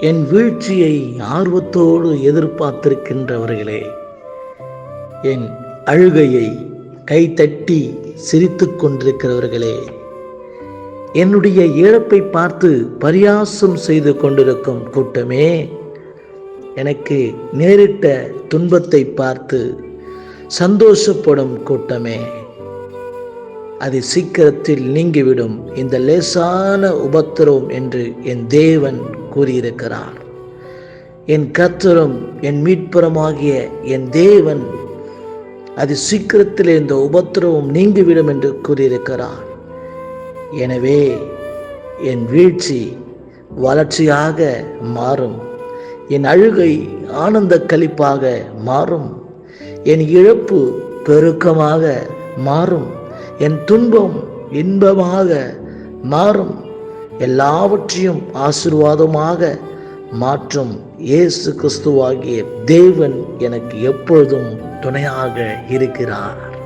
என் வீழ்ச்சியை ஆர்வத்தோடு எதிர்பார்த்திருக்கின்றவர்களே என் அழுகையை கைத்தட்டி சிரித்து கொண்டிருக்கிறவர்களே என்னுடைய இழப்பை பார்த்து பரியாசம் செய்து கொண்டிருக்கும் கூட்டமே எனக்கு நேரிட்ட துன்பத்தை பார்த்து சந்தோஷப்படும் கூட்டமே. அது சீக்கிரத்தில் நீங்கிவிடும் இந்த லேசான உபத்திரவம் என்று என் தேவன் கூறியிருக்கிறார். என் கத்தரும் என் மீட்புறமாகிய என் தேவன் அது சீக்கிரத்தில் இந்த உபத்திரவம் நீங்கிவிடும் என்று கூறியிருக்கிறார். எனவே என் வீழ்ச்சி வளர்ச்சியாக மாறும். என் அழுகை ஆனந்த களிப்பாக மாறும். என் இழப்பு பெருக்கமாக மாறும். என் துன்பம் இன்பமாக மாறும். எல்லாவற்றையும் ஆசிர்வாதமாக மாற்றும் இயேசு கிறிஸ்துவாகிய தேவன் எனக்கு எப்பொழுதும் துணையாக இருக்கிறார்.